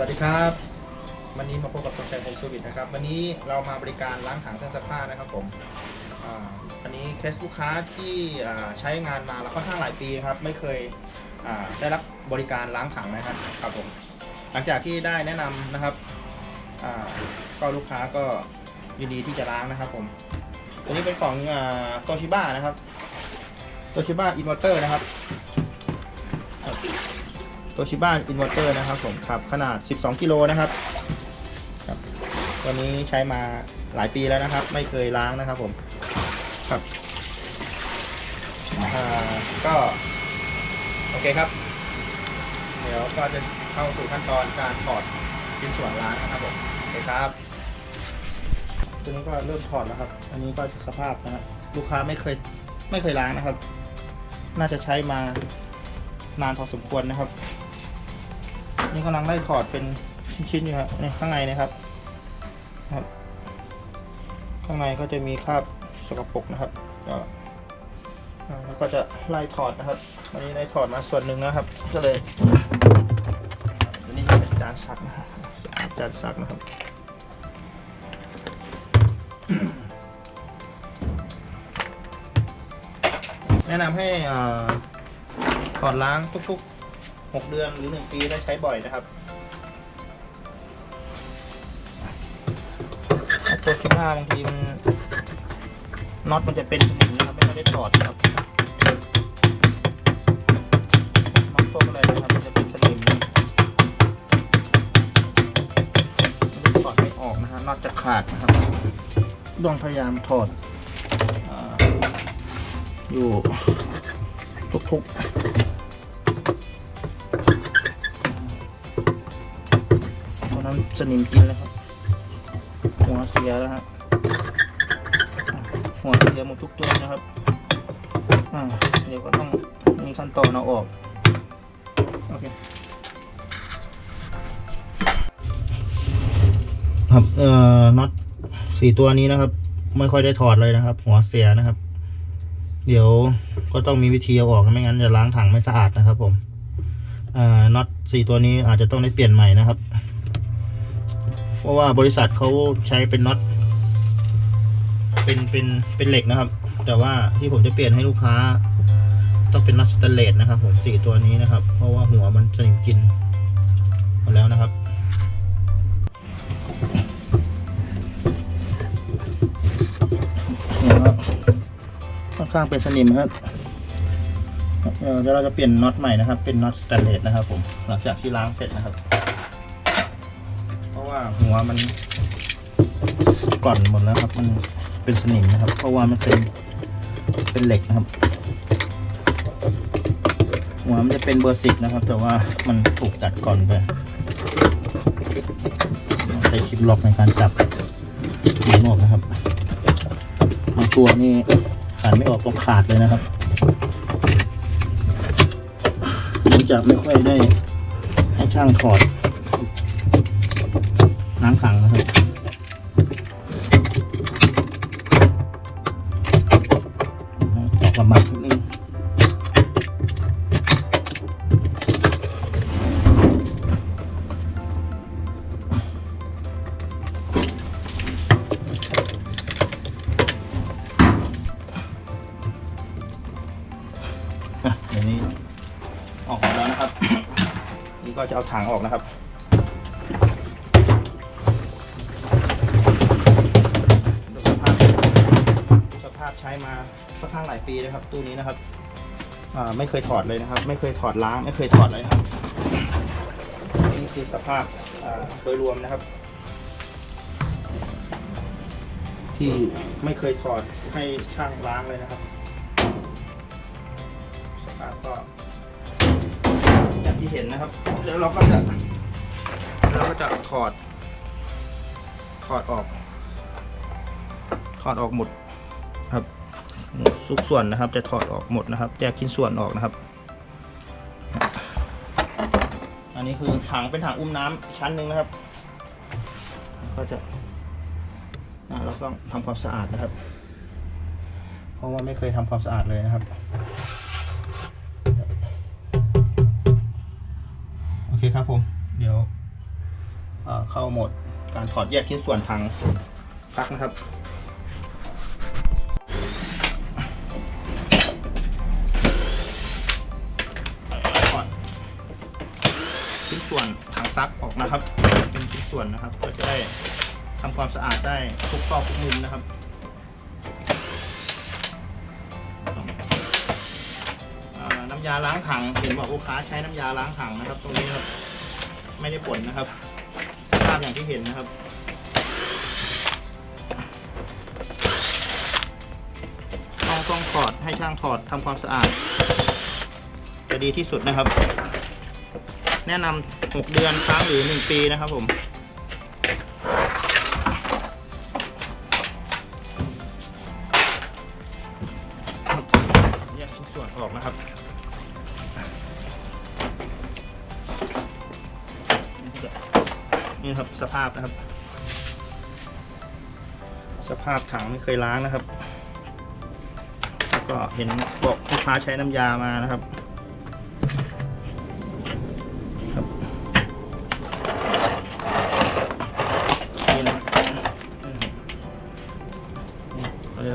สวัสดีครับ วันนี้มาพบกับคนใจผมสวิตนะครับ วันนี้เรามาบริการล้างถังเครื่องซักผ้านะครับผมอันนี้เคสลูกค้าที่ใช้งานมาแล้วค่อนข้างหลายปีครับ ไม่เคยได้รับบริการล้างถังนะครับครับผมหลังจากที่ได้แนะนำนะครับก็ลูกค้าก็ยินดีที่จะล้างนะครับผมตัวนี้เป็นของโตชิบ้านะครับโตชิบ้าอินเวอร์เตอร์นะครับ ตัวชิบ้านอินเวอร์เตอร์นะครับผมครับขนาด 12 กิโลนะครับครับตัวนี้ใช้มาหลายปีแล้วนะครับ ไม่เคยล้างนะครับผมครับอ่าก็ โอเคครับ เดี๋ยวก็จะเข้าสู่ขั้นตอนการถอดชิ้นส่วนล้างนะครับผมโอเคครับตัวนี้ก็เริ่มถอดแล้วครับ อันนี้ก็จะสภาพนะครับลูกค้าไม่เคยไม่เคยล้างนะครับ น่าจะใช้มานานพอสมควรนะครับ นี่กำลังไล่ถอดเป็นชิ้นๆอยู่ครับนี่ข้างในนะครับครับ ข้างในก็จะมีคราบสกปรกนะครับก็แล้วก็จะไล่ถอดนะครับวันนี้ได้ถอดมาส่วนหนึ่งนะครับ ก็เลยอันนี้เป็นจานซักนะครับจานซักนะครับแนะนำให้ถอดล้างทุก 6 เดือนหรือ 1 ปีได้ใช้บ่อยนะครับตัวชิบ้าบางทีมันน็อตมันจะเป็นสนิมนะครับไม่ได้ถอดนะครับน็อตพวกอะไรนะครับมันจะเป็นสนิมมันถอดไม่ออกนะฮะน็อตจะขาดนะครับต้องพยายามถอดออยู่ทุกๆ ตอนนั้นสนิมกินแล้วครับ หัวเสียแล้วครับอะหัวเสียหมดทุกตัวนะครับเดี๋ยวก็ต้องมีขั้นตอนเอาออก โอเค ครับ เอ่อ น็อตสี่ตัวนี้นะครับ ไม่ค่อยได้ถอดเลยนะครับ หัวเสียนะครับ เดี๋ยวก็ต้องมีวิธีเอาออกไม่งั้นจะล้างถังไม่สะอาดนะครับผมอ่าน็อตสี่ตัวนี้อาจจะต้องได้เปลี่ยนใหม่นะครับ เพราะว่าบริษัทเขาใช้เป็นน็อตเป็นเป็นเป็นเหล็กนะครับ แต่ว่าที่ผมจะเปลี่ยนให้ลูกค้า ต้องเป็นน็อตสแตนเลสนะครับ ผมสี่ตัวนี้นะครับ เพราะว่าหัวมันสนิมกินหมดแล้วนะครับหัวค่อนข้างเป็นสนิมครับเดี๋ยวเราจะเปลี่ยนน็อตใหม่นะครับ เป็นน็อตสแตนเลสนะครับ ผมหลังจากที่ล้างเสร็จนะครับ หัวมันกร่อนหมดแล้วครับ มันเป็นสนิมนะครับ เพราะว่ามันเป็นเป็นเหล็กนะครับ หัวมันจะเป็นเบอร์สิบนะครับ แต่ว่ามันถูกกัดก่อนไปใช้คลิปล็อกในการจับหัวนอกนะครับบางตัวนี่ขาดไม่ออกก็ขาดเลยนะครับผมจะไม่ค่อยได้ให้ช่างถอด มาค่อนข้างหลายปีนะครับ ตู้นี้นะครับไม่เคยถอดเลยนะครับ ไม่เคยถอดล้างไม่เคยถอดเลยครับนี่คือสภาพโดยรวมนะครับ ที่ไม่เคยถอดให้ช่างล้างเลยนะครับ สภาพก็อย่างที่เห็นนะครับแล้วเราก็จะเราก็จะถอดถอดออกถอดออกหมด ทุกส่วนนะครับ จะถอดออกหมดนะครับ แยกชิ้นส่วนออกนะครับ อันนี้คือถังเป็นถังอุ้มน้ำอีกชั้นหนึ่งนะครับ ก็จะอะเราต้องทำความสะอาดนะครับ เพราะว่าไม่เคยทำความสะอาดเลยนะครับโอเคครับผม เดี๋ยวเข้าหมดการถอดแยกชิ้นส่วนทางพักนะครับ ซักออกนะครับ เป็นชิ้นส่วนนะครับเพื่อจะได้ทำความสะอาดได้ทุกซอกทุกมุมนะครับน้ำยาล้างถังเห็นบอกลูกค้าใช้น้ำยาล้างถังนะครับ ตรงนี้ครับไม่ได้ผลนะครับสภาพอย่างที่เห็นนะครับต้องต้องถอดให้ช่างถอดทำความสะอาด จะดีที่สุดนะครับ แนะนำ6เดือนครั้งหรือ 1 ปีนะครับผมแยกชิ้นส่วนออกนะครับนี่ครับสภาพนะครับ สภาพถังไม่เคยล้างนะครับ แล้วก็เห็นบอกลูกค้าใช้น้ำยามานะครับครับ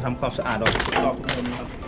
เราจะทำความสะอาดออกทุกรอบทุกมุมนะครับ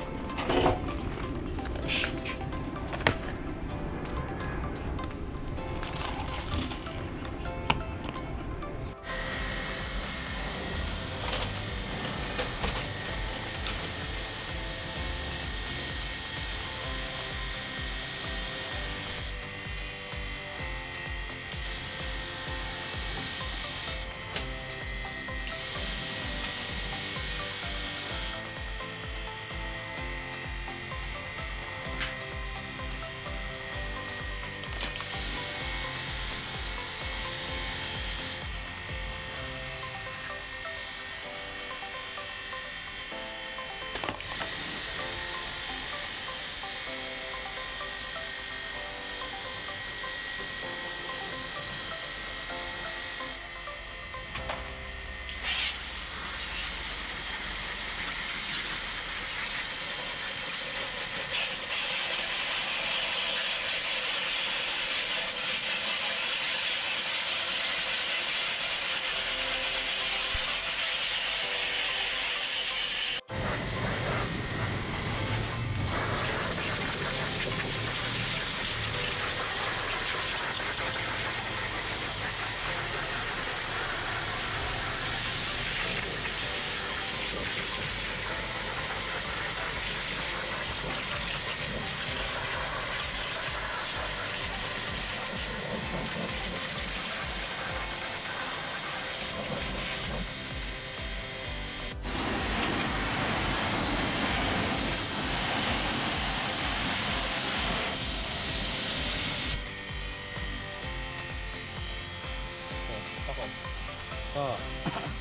ก็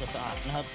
จะสะอาดนะครับ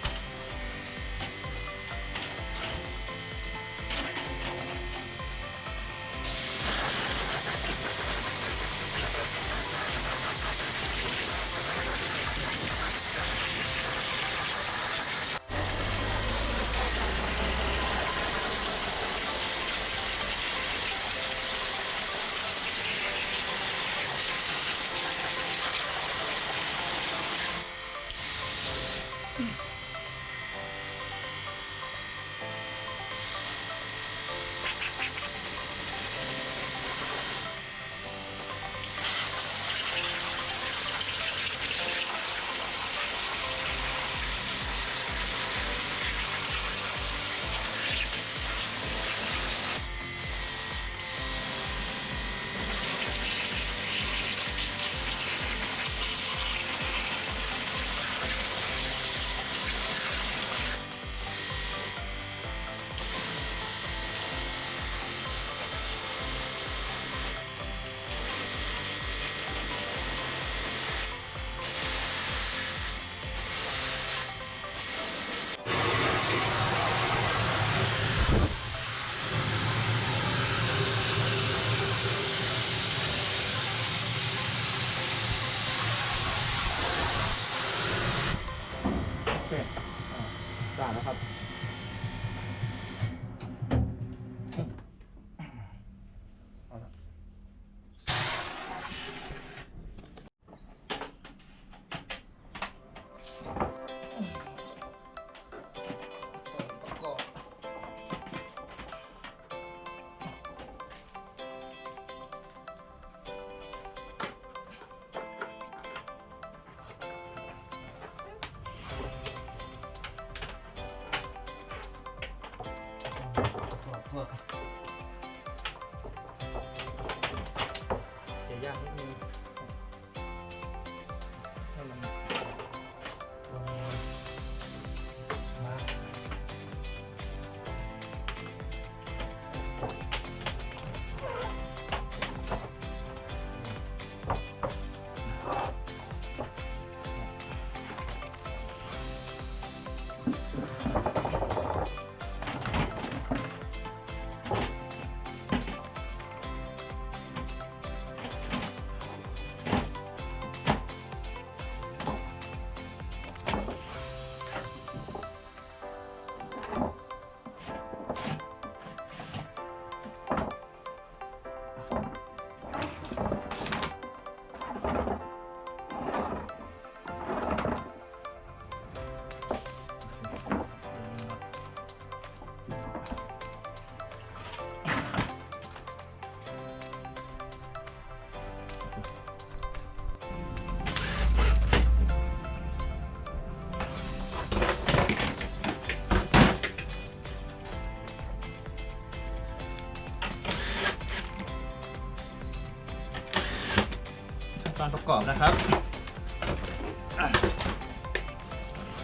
นะครับ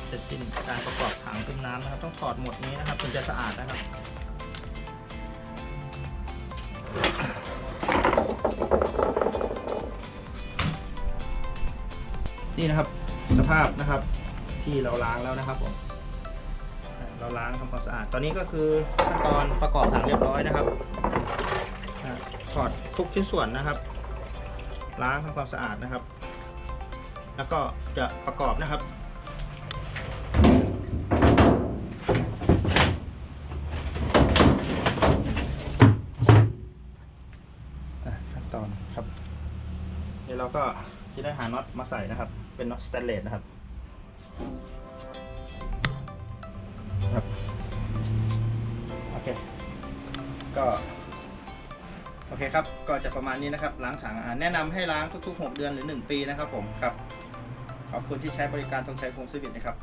เสร็จสิ้นการประกอบถังต้มน้ำนะครับ ต้องถอดหมดนี้นะครับถึงจะสะอาดนะครับนี่นะครับสภาพนะครับที่เราล้างแล้วนะครับผมเราล้างทำความสะอาด ตอนนี้ก็คือขั้นตอนประกอบถังเรียบร้อยนะครับถอดทุกชิ้นส่วนนะครับ ล้างทำความสะอาดนะครับ แล้วก็จะประกอบนะครับขั้นตอนครับ เดี๋ยวเราก็จะได้หาน็อตมาใส่นะครับ เป็นน็อตสแตนเลสนะครับครับ โอเค ก็ โอเคครับ ก็จะประมาณนี้นะครับ ล้างถังแนะนำให้ล้างทุกๆ 6 เดือนหรือ 1 ปีนะครับผมครับ ขอบคุณที่ใช้บริการตรงชัยคงสวิตนะครับ